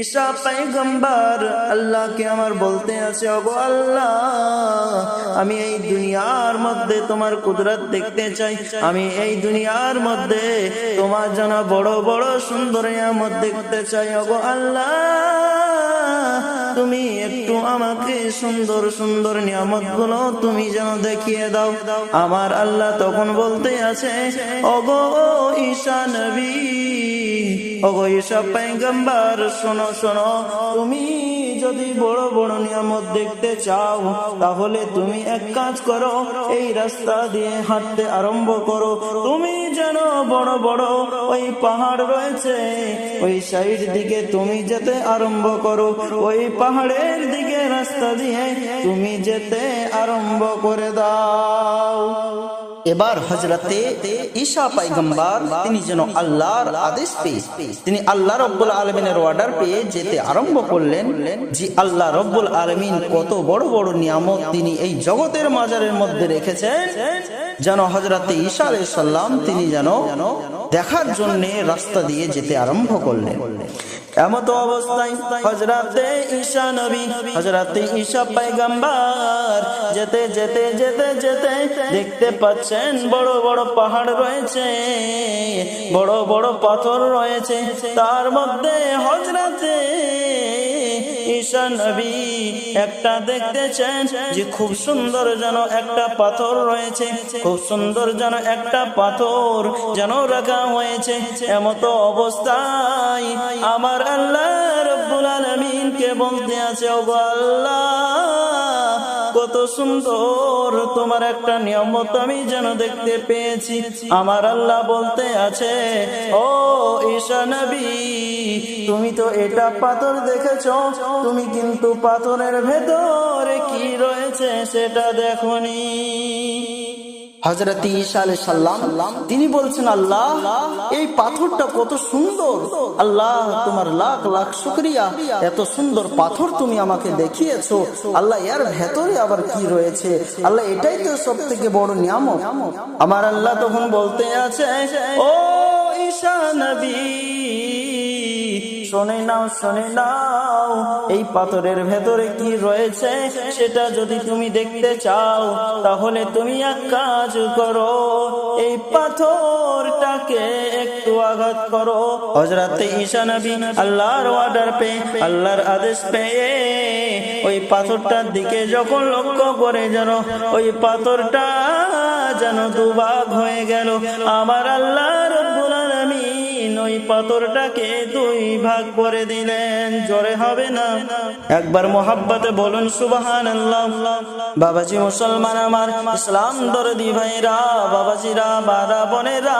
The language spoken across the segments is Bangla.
ঈশা পাইগম্বার আল্লাহকে আমার বলতে আছে অব আল্লাহ, আমি এই দুনিয়ার মধ্যে তোমার কুদরত দেখতে চাই। আমি এই দুনিয়ার মধ্যে তোমার যেন বড় বড় সুন্দর দেখতে চাই। অব আল্লাহ, তুমি আমাকে সুন্দর সুন্দর নিয়ামতগুলো তুমি যেন দেখিয়ে দাও। আমার আল্লাহ তখন বলতে আছে অগো ঈশা নবী, ওগো ঈশা পাইগম্বার শোনো শোনো, তুমি যদি বড় বড় নিয়ামত দেখতে চাও, তাহলে তুমি এক কাজ করো, এই রাস্তা দিয়ে হাঁটতে আরম্ভ করো। তুমি যেন বড় বড় ওই পাহাড় রয়েছে, ওই সাইড দিকে তুমি যেতে আরম্ভ করো। ওই পাহাড়ের দিকে রাস্তা দিয়ে তুমি যেতে আরম্ভ করে দাও। এবার হজরতে ঈশা পাইগম্বার তিনি যেন আল্লাহর আদেশ পেয়ে, তিনি আল্লাহ রব্বুল আলমিনের অর্ডার পেয়ে যেতে আরম্ভ করলেন যে আল্লাহ রব্বুল আলমিন কত বড় বড় নিয়ামত তিনি এই জগতের মাজারের মধ্যে রেখেছেন, যেন হজরতে ঈশা আলাইসাল্লাম তিনি যেন দেখার জন্য রাস্তা দিয়ে যেতে আরম্ভ করলেন। এমত অবস্থায় হজরাতে ঈশা নবী হজরাতে ঈশা পাইগাম্বার যেতে যেতে যেতে যেতে দেখতে পাচ্ছেন বড় বড় পাহাড় রয়েছে, বড় বড় পাথর রয়েছে। তার মধ্যে হজরাতে ঈশা নবী একটা যে খুব সুন্দর যেন একটা পাথর রয়েছে, খুব সুন্দর যেন একটা পাথর যেন রাখা হয়েছে। এমত অবস্থায় আমার আল্লাহ রব্বুল আলমিনকে বলতে আছে ও আল্লাহ সুন্দর। তোমার একটা নিয়মত আমি যেন দেখতে পেয়েছি। আমার আল্লাহ বলতে আছে, ও ঈশা নবী, তুমি তো এটা পাথর দেখেছ। তুমি কিন্তু পাথরের ভেতরে কি রয়েছে সেটা দেখনি। হজরত আলাই সাল্লাম তিনি বলছেন, আল্লাহ, এই পাথরটা কত সুন্দর। আল্লাহ, তোমার লাখ লাখ শুক্রিয়া। এত সুন্দর পাথর তুমি আমাকে দেখিয়েছো। আল্লাহ, এর ভেতরে আবার কি রয়েছে? আল্লাহ, এটাই তো সব থেকে বড় নিয়ামত। আমার আল্লাহ তখন বলতে আছে, ও ঈশা নবী শোনে নাও শোনে নাও, এই পাথরের ভেতরে কি রয়েছে সেটা যদি তুমি দেখতে চাও, তাহলে তুমি এক কাজ করো, এই পাথরটাকে একটু আঘাত করো। হজরতে ঈশা নবী আল্লাহর অর্ডার পেয়ে, আল্লাহর আদেশ পেয়ে, ওই পাথরটার দিকে যখন লক্ষ্য করে যেন ওই পাথরটা যেন দুভাগ হয়ে গেল, আমার আল্লাহ পাথরটাকে দুই ভাগ করে দিলেন। জোরে হবে না? একবার মোহাব্বতে বলুন সুবাহান বাবাজি মুসলমান আমার, ইসলাম দরদি ভাইরা, বাবাজিরা বারা বোনেরা,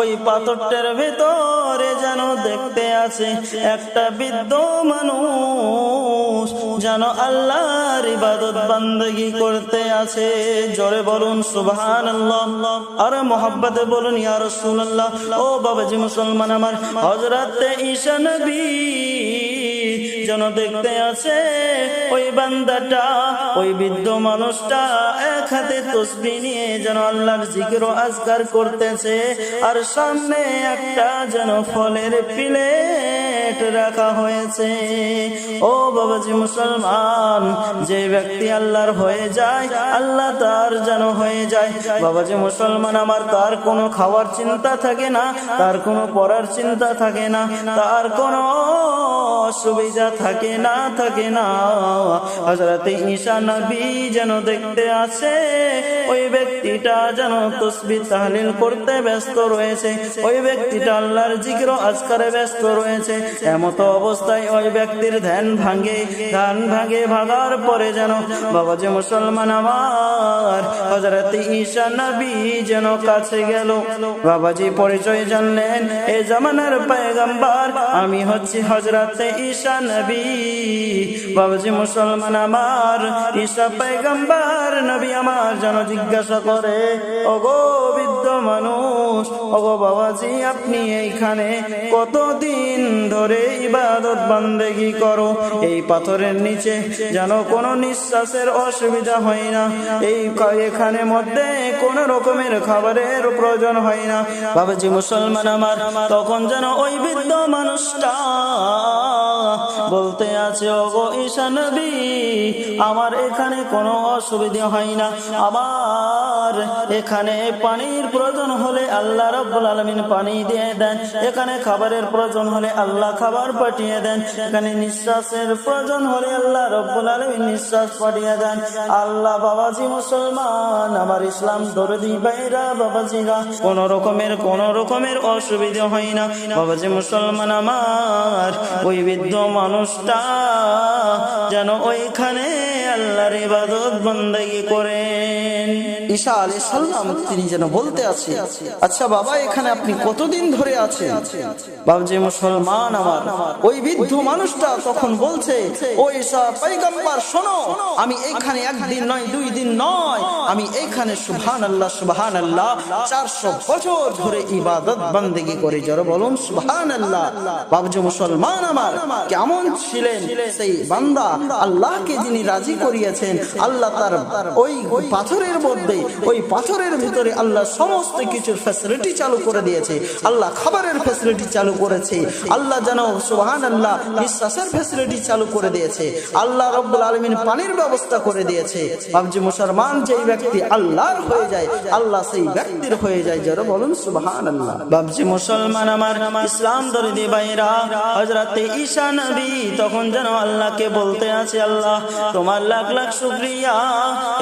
ওই পাথরটার ভেতরে যেন দেখতে আছে, একটা বৃদ্ধ মানুষ যেন আল্লাহর ইবাদত বান্দগি করতে আছে। জোরে বলুন সুবহান আর মোহাব্বতে বলুন, ইয়া রাসূলুল্লাহ। ও বাবাজি মুসলমান আমার, হযরত ঈশা নবী যেন দেখতে আছে, ওই বান্দাটা, ওই বৃদ্ধ মানুষটা এক হাতে তসবি নিয়ে যেন আল্লাহর জিকির ও আজকার করতেছে, আর সামনে একটা যেন ফলের প্লেট রাখা হয়েছে। ও বাবাজি মুসলমান, যে ব্যক্তি আল্লাহর হয়ে যায়, আল্লাহ তার যেন হয়ে যায়। বাবাজি মুসলমান, আমার তার কোনো খাওয়ার চিন্তা থাকে না, তার কোনো পড়ার চিন্তা থাকে না, তার কোনো অসুবিধা থাকে না থাকে না। হজরতে ঈশা নবী যেন দেখতে আছে ওই ব্যক্তিটা যেন তসবি তাহলিল করতে ব্যস্ত রয়েছে, ওই ব্যক্তিটা আল্লাহর জিক্র আজকারে ব্যস্ত রয়েছে। এমত অবস্থায় ওই ব্যক্তির ধ্যান ভাঙে ধ্যান ভাঙে ভাগার পরে যেন বাবা যে মুসলমান আমার হজরতে ঈশা নবী যেন কাছে গেল। বাবাজি পরিচয় জানলেন, এ জামানার পায়গাম্বার, আমি হচ্ছি হজরতে ঈশা নবী। বাবাজি মুসলমান আমার, ঈশা পায়গাম্বার, নবী আমার যেন জিজ্ঞাসা করে, ওগো বৃদ্ধ মানুষ, ওগো বাবাজি, আপনি এইখানে কতদিন ধরে ইবাদত বান্দেগি করো। এই পাথরের নিচে যেন কোনো নিঃশ্বাসের অসুবিধা হয় না। এই এখানে মধ্যে রকমের খাবারের প্রয়োজন হয় না। বাবাজি, মুসলমান আমার, তখন যেন ওই বৃদ্ধ মানুষটা বলতে আছে, ওগো ঈশা নবী, আমার এখানে কোনো অসুবিধা হয় না। আমার এখানে পানির প্রয়োজন হলে আল্লাহ রব্বুল আলমিন পানি দিয়ে দেন। এখানে খাবারের প্রয়োজন হলে আল্লাহ খাবার পাঠিয়ে দেন। এখানে নিঃশ্বাসের প্রয়োজন হলে আল্লাহ রব্বুল আলমিন নিঃশ্বাস পাঠিয়ে দেন। আল্লাহ বাবাজি মুসলমান, আমার ইসলাম দরদি বাইরা বাবাজিরা। কোন রকমের কোন রকমের অসুবিধা হয় না। বাবাজি মুসলমান আমার, ওই বৃদ্ধ মানুষটা যেন ওইখানে আল্লাহর ইবাদত বন্দেগী করেন ঈশা আলী সাল্লাম তিনি যেন বলতে আছে আচ্ছা বাবা, এখানে আপনি কতদিন ধরে আছেন? মুসলমান আমার, ওই বৃদ্ধ মানুষটা তখন বলছে, ও ঈশা পৈগম্বর শোনো, আমি এখানে একদিন নয়, দুই দিন নয়, আমি এখানে আল্লাহ আল্লাহ চারশো বছর ধরে ইবাদত বন্দেগি করে জড়ো বলুন সুবহান আল্লাহ বাবজি মুসলমান আমার, কেমন ছিলেন সেই বান্দা? আল্লাহকে যিনি রাজি করিয়েছেন, আল্লাহ তার ওই পাথরের মধ্যে ওই পাথরের ভিতরে আল্লাহ সমস্ত কিছুর ফ্যাসিলিটি চালু করে দিয়েছে। আল্লাহ খাবারের ফ্যাসিলিটি চালু করেছে। আল্লাহ যেন সুহান আল্লাহ নিঃশ্বাসের ফ্যাসিলিটি চালু করে দিয়েছে। আল্লাহ রব্বুল আলমিন পানির ব্যবস্থা করে দিয়েছে। ভাবছি মুসলমান যেই ব্যক্তি আল্লাহর হয়ে যায়, আল্লাহ সেই ব্যক্তির হয়ে যায়, যারা বলুন সুবহান আল্লাহ বাবজি মুসলমান আমার ইসলাম দরিদি বাইরা হজরতে ঈশা নবী তখন যেন আল্লাহকে বলতে আছে, আল্লাহ তোমার লাখ লাখ শুক্রিয়া,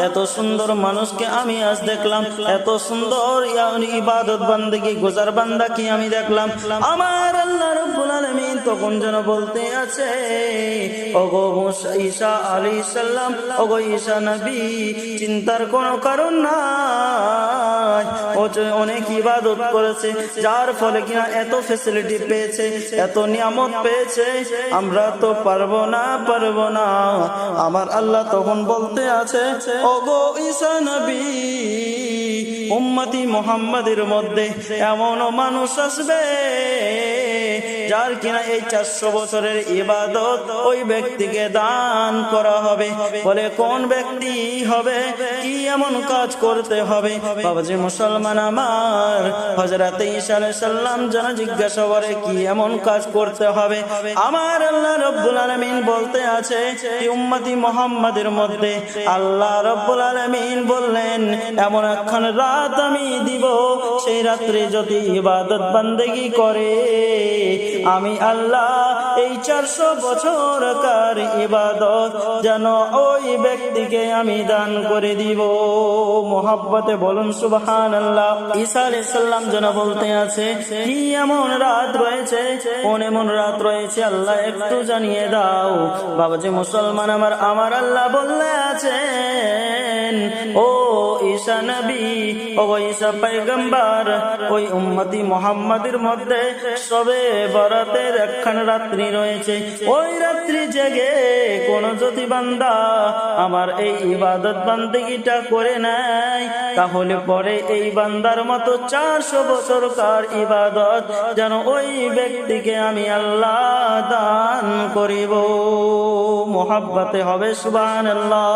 এত সুন্দর মানুষকে আমি আজ দেখলাম এত সুন্দর ইবাদত গুজার গোজার বান্দাকে আমি দেখলাম? আমার আল্লাহ রব্বুল তখন যেন বলতে আছে, ওগো ঈশা আলাইহিস সালাম, ওগো ঈশা নবী, চিন্তার কোনো কারণ নাই। ও অনেক ইবাদত করেছে, যার ফলে কিনা এত ফেসিলিটি পেয়েছে, এত নিয়ামত পেয়েছে, আমরা তো পারব না পারব না। আমার আল্লাহ তখন বলতে আছে, ওগো ঈসা নবী, উম্মতি মোহাম্মদের মধ্যে এমনও মানুষ আসবে যার কিনা এই চারশো বছরের ইবাদত ওই ব্যক্তিকে দান করা হবে। বলে কোন ব্যক্তি হবে? কি এমন কাজ করতে হবে? বাবাজি মুসলমান আমার হজরত সাল্লাম যেন জিজ্ঞাসা করে, কি এমন কাজ করতে হবে? আমার আল্লাহ রব্বুল আলমিন বলতে আছে উম্মতি মোহাম্মদের মধ্যে আল্লাহ রব্বুল আলমিন বললেন, এমন একখান রাত আমি দিব, সেই রাত্রে যদি ইবাদত বান্দেগি করে আমি আল্লাহ, এই চারশো বছর কার ইবাদত যেন ওই ব্যক্তিকে আমি দান করে দিব। মোহাব্বতে বলুন সুবহান আল্লাহ ঈসা আলাইসাল্লাম যেন বলতে আছে, কি এমন রাত রয়েছে? কোন এমন রাত রয়েছে? আল্লাহ একটু জানিয়ে দাও। বাবাজি, মুসলমান আমার আমার আল্লাহ বললে আছেন ও ঈসা নবী, ও ঈসা পয়গম্বর, ওই উম্মতি মোহাম্মদের মধ্যে সবে বরাতের একখান রাত্রি রয়েছে। ওই রাত্রি জেগে কোন যদি বান্দা আমার এই ইবাদত বান্দিগিটা করে নেয়, তাহলে পরে এই বান্দার মতো চারশো বছর কার ইবাদত যেন ওই ব্যক্তিকে আমি আল্লাহ দান করিব। মোহাব্বতে হবে সুবান আল্লাহ